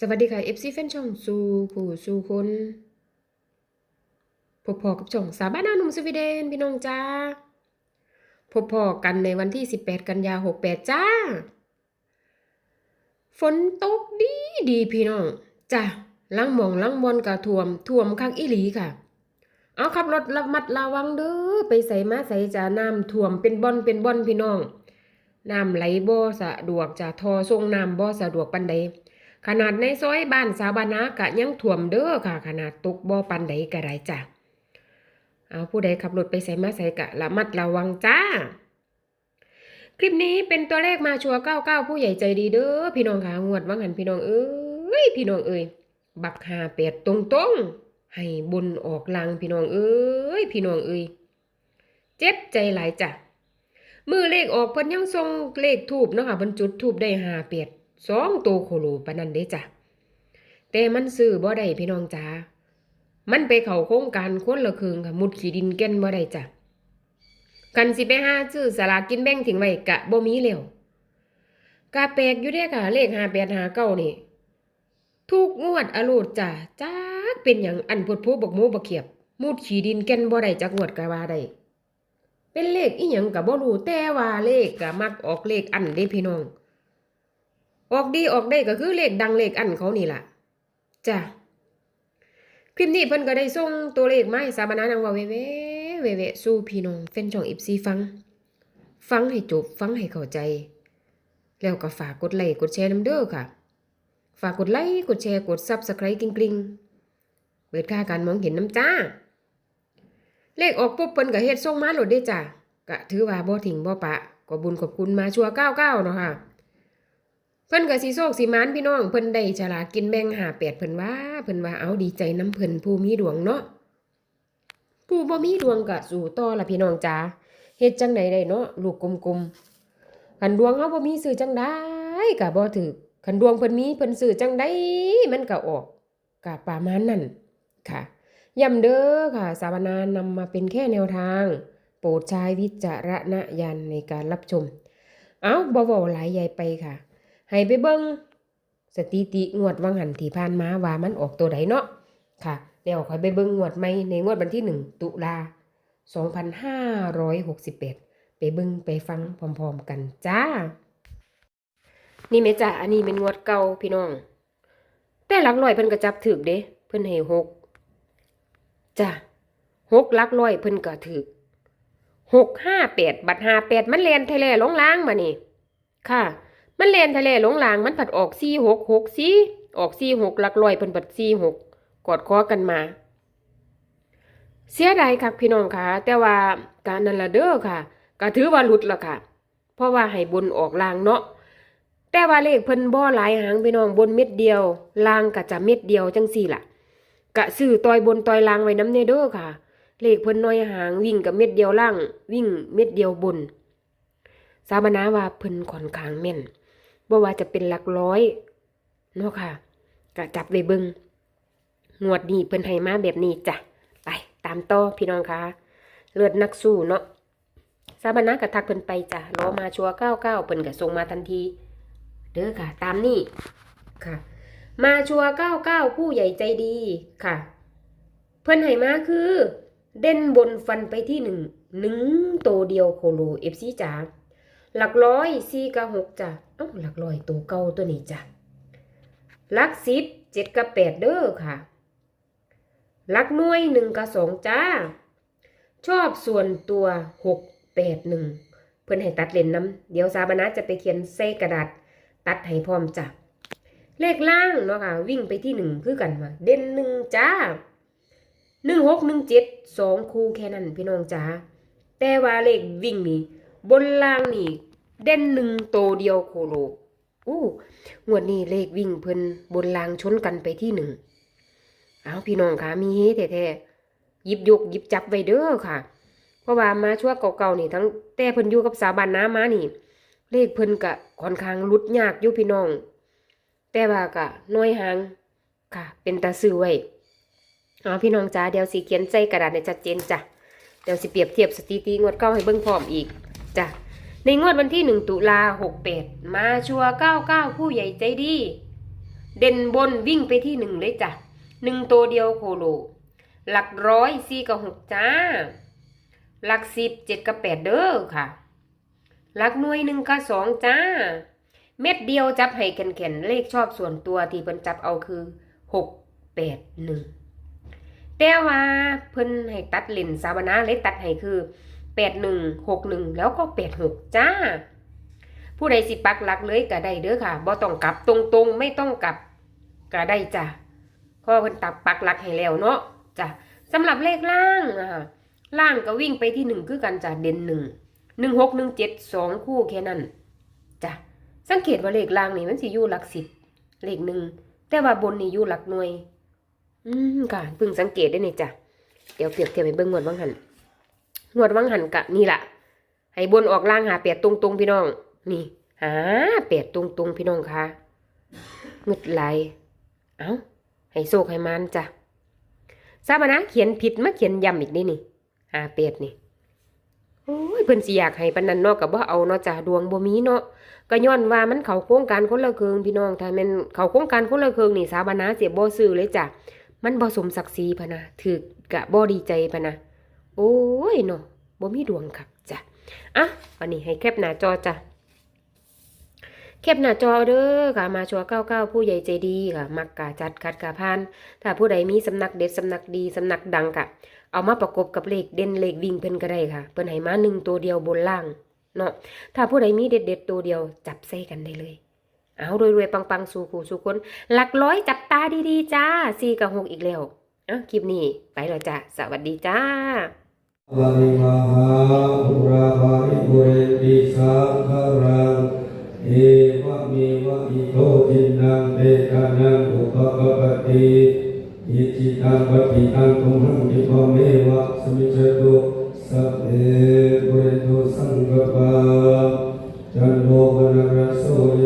สวัสดีค่ะ FC แฟนช่องสู่ผู้สู่คนพบพอกับช่องสาบ้านนาหนุ่มสวีเดนพี่น้องจ้าพบพอกันในวันที่ 18 กันยา 68 จ้า ฝนตกดีดีพี่น้องจ้าลังมองลังบอนกะท่วมท่วมคักอีหลีค่ะ เอาขับรถระมัดระวังเด้อไปใส่มาใส่จ้าน้ำท่วมเป็นบอนเป็นบอนพี่น้องน้ำไหลบ่สะดวกจ้ะทอส่งน้ำบ่สะดวกปานใด ขนาดในซอยบ้านสาบานากะยังท่วมเด้อค่ะ ขนาดตกบ่ปันใดก็ได้จ้ะเอาผู้ใดขับรถไปใส่มาใส่กะระมัดระวังจ้า คลิปนี้เป็นตัวเลขมาชัวร์99ผู้ใหญ่ใจดีเด้อพี่น้องค่ะงวดว่างหันพี่น้องเอ้ยพี่น้องเอ้ยบักหาเป็ดตรงๆให้บนออกลังพี่น้องเอ้ยพี่น้องเอ้ยเจ็บใจหลายจ้ะมือเลขออกเพิ่นยังส่งเลขทูบเนาะค่ะเพิ่นจุดทูบได้หาเป็ด สองโตวโคโลปานนั้นเด้จ้ะแต่มันซื้อบ่ได้พี่น้องจ๋ามันไปเข้าโครงการคนละครึ่งค่ะมุดขี้ดินแก่นบ่ได้จ้ะกันสิไปหาซื้อสลากินแบ่งทิ้งไว้กะบ่มีแล้วกะแปลกอยู่เด้ค่ะ เลข5859นี่ทุกงวดอโลดจ้ะจักเป็นหยังอันพุดผู้บกหมูบกเขียบ มุดขี้ดินแก่นบ่ได้จักงวดก็ว่าได้เป็นเลขอีหยังก็บ่รู้แต่ว่าเลขก็มักออกเลขอันเด้พี่น้อง ออกดีออกได้ก็คือเลขดังเลขอันเขานี่ล่ะจ้ะคลิปนี้เพิ่นก็ได้ส่งตัวเลขมาให้สาบานานังว่าเวเวเวเวสู้พี่น้องแฟนช่อง FC ฟัง ฟังให้จบฟังให้เข้าใจ แล้วก็ฝากกดไลค์กดแชร์น้ำเด้อค่ะ ฝากกดไลค์กดแชร์กด Subscribe กริ๊งๆเปิดค่าการมองเห็นน้ำจ้า เลขออกปุ๊บเพิ่นก็เฮ็ดส่งมาโหลดได้จ้ะก็ถือว่าบ่ทิ้งบ่ปะก็บุญขอบคุณมาชัวร์99เนาะค่ะ เพิ่นก็สิโชคสิหมานพี่น้องเพิ่นได้ฉลากกินแบ่งหาแปดเพิ่นว่าเพิ่นว่าเอาดีใจน้ำเพิ่นผู้มีดวงเนาะผู้บ่มีดวงก็สู่ต่อละพี่น้องจ๋าเฮ็ดจังไดได้เนาะลูกกลมๆคันดวงเฮาบ่มีซื้อจังได้ก็บ่ถูกคันดวงเพิ่นมีเพิ่นซื้อจังได้มันก็ออกก็ประมาณนั้นค่ะย้ำเด้อค่ะ สาวนานำมาเป็นแค่แนวทาง โปรดใช้วิจารณญาณในการรับชม เอาบ่เว้าหลายใหญ่ไปค่ะ ให้ไปเบิ่งสถิติงวดวังหันที่ผ่านมาว่ามันออกตัวใดเนาะค่ะแล้วค่อยไปเบิ่งงวดใหม่ในงวดวันที่ 1 ตุลา 2568ไปเบิ่งไปฟังพร้อมๆกันจ้า นี่แม่จ้าอันนี้เป็นงวดเก่าพี่น้อง แต่หลักร้อยเพิ่นก็จับถึกเด้เพิ่นให้หกจ้ะหกลักร้อยเพิ่นก็ถือหกห้าแปดบัตรห้าแปดมันแลนทะเลหลงล้างมานี่ค่ะ มันแลนทะเลหลงลางมันผัดออกสี่หกหกสี่ออกสี่หกหลักร้อยเพิ่นผัดสี่หกกอดคอกันมา เสียดายค่ะพี่น้องค่ะ แต่ว่าการนั่นละเด้อค่ะก็ถือว่าหลุดละค่ะ เพราะว่าให้บนออกลางเนาะแต่ว่าเลขเพิ่นบ่หลายหางพี่น้องบนเม็ดเดียวลางก็จะเม็ดเดียวจังสี่ล่ะกะซื้อต่อยบนต่อยล่างไว้น้ำเนเด้อค่ะ เลขเพิ่นน้อยหางวิ่งกับเม็ดเดียวล่าง วิ่งเม็ดเดียวบนสาบนาว่าเพิ่นค่อนข้างแม่น บ่ว่าจะเป็นหลักร้อยเนาะค่ะกะจับไว้เบิงงวดนี้เพิ่นให้มาแบบนี้จ้ะไปตามต่อพี่น้องค่ะเลือดนักสู้เนาะสาบานากะทักเพิ่นไปจ้ะรอมาชัวร์99เก้าเพิ่นก็ส่งมาทันที เด้อค่ะ ตามนี้ค่ะ มาชัวร์99ผู้ใหญ่ใจดีค่ะ เพื่อนให้มาคือ เด่นบนฟันไปที่หนึ่งหนึ่งโตวเดียวโคโลเอฟซีจ๋า หลักร้อยสี่กับหกจ้ะเอ้าหลักร้อยตัวเก่าตัวนี้จ้ะหลักสิบเจ็ดกับแปดเด้อค่ะหลักหน่วยหนึ่งกับสองจ้า ชอบส่วนตัวหกแปดหนึ่งเพื่อนให้ตัดเลนน้ำเดี๋ยวซาบานะจะไปเขียนใส่กระดาษ ตัดให้พร้อมจ้ะเลขล่างเนาะค่ะ วิ่งไปที่หนึ่งคือกันว่าเด่นหนึ่งจ้าหนึ่งหกหนึ่งเจ็ดสองคู่แค่นั้นพี่น้องจ้าแต่ว่าเลขวิ่งนี่บนล่างนี่ เด่นหนึ่งโตเดียวโคโลอู้งวดนี้เลขวิ่งเพิ่นบนลางชนกันไปที่หนึ่งเอาพี่น้องค่ะมีเฮแท้ๆยิบยกยิบจับไว้เด้อค่ะ เพราะว่ามาชั่วเก่าๆนี่ทั้งแต่เพิ่นอยู่กับสาวบ้านน้ามานี่ เลขเพิ่นกะค่อนข้างลุดยากอยู่พี่น้อง แต่ว่าก็น้อยหางค่ะ เป็นตาซื้อไว้เอาพี่น้องจ้าเดี๋ยวสิเขียนใส่กระดาษในชัดเจนจ้ะเดี๋ยวสิเปรียบเทียบสถิติงวดเก้าให้เบิ่งพร้อมอีกจ้ะ ในงวดวันที่หนึ่งตุลาหกแปดมาชัวเก้าเก้าผู้ใหญ่ใจดี เด่นบนวิ่งไปที่หนึ่งเลยจ้ะหนึ่งตัวเดียวโคโล หลักร้อยสี่กับหกจ้า หลักสิบเจ็ดกับแปดเด้อค่ะ หลักหน่วยหนึ่งกับสองจ้า เม็ดเดียวจับให้แข็งๆเลขชอบส่วนตัวที่เพิ่นจับเอาคือหกแปดหนึ่งแต่ว่าเพิ่นให้ตัดเลนสาวนาเลยตัดให้คือ แปดหนึ่งหกหนึ่งแล้วก็แปดหกจ้า ผู้ใดสิปักหลักเลยก็ได้เด้อค่ะบ่ต้องกลับตรงๆ ไม่ต้องกลับก็ได้จ้ะเพราะว่าเพิ่นตักปักหลักให้แล้วเนาะจ้ะสำหรับเลขล่างอะล่างก็วิ่งไปที่หนึ่งคือกันจ้ะเด่นหนึ่งหนึ่งหกหนึ่งเจ็ดสองคู่แค่นั้นจ้ะสังเกตว่าเลขล่างนี่มันสิอยู่หลักสิบเลขหนึ่งแต่ว่าบนนี่อยู่หลักหน่วย อืมค่ะเพิ่งสังเกตได้นี่จ้ะเดี๋ยวเปรียบเทียบไปเบิ่งงวดวังหัน งวดวังหันกะนี่แหละให้บนออกล่างหาแปดตรงๆพี่น้อง นี่หาแปดตรงๆพี่น้องคะงึดไหลเอ้าให้โซกให้มันจ้ะทราบมานะเขียนผิดมาเขียนย้ำอีกนี่นี่หาแปดนี่โอ้ยเพิ่นสิอยากให้ปานนั้นเนาะก็บ่เอาเนาะจ้ะดวงบ่มีเนาะก็ย้อนว่ามันเข้าโครงการคนละเครื่องพี่น้องถ้าแม่นเข้าโครงการคนละเครื่องนี่สาบานะเสียบ่ซื้อเลยจ้ะมันบ่สมศักดิ์ศรีพะนะถึกกะบ่ดีใจพะนะ โอ้ยเนาะบ่มีดวงคักจ้ะอะวันนี้ให้แคปหน้าจอจ้ะแคปหน้าจอเด้อค่ะ มาชัว99ผู้ใหญ่ใจดีค่ะ มักกะจัดคัดกะพาน ถ้าผู้ใดมีสำนักเด็ดสำนักดีสำนักดังกะ เอามาประกบกับเลขเด่นเลขวิ่งเพิ่นก็ได้ค่ะ เพิ่นให้มาหนึ่งตัวเดียวบนล่างเนาะ ถ้าผู้ใดมีเด็ดเด็ดตัวเดียวจับใส่กันได้เลย เอารวยๆปังๆ สู่ผู้สู่คนหลักร้อยจับตาดีๆ จ้าสี่กับหกอีกแล้วอะคลิปนี้ไปแล้วจ้าสวัสดีจ้า วะริวหาอุราภาริปุเรติสังขรังเอวะเมวะอิโตทินังเบตานังอุปกปติอิจิตังปฏิตังตุมหังอิปเมวะสมิจตุสัพเพปุเรตุสังกปาจันโทปนรสโสย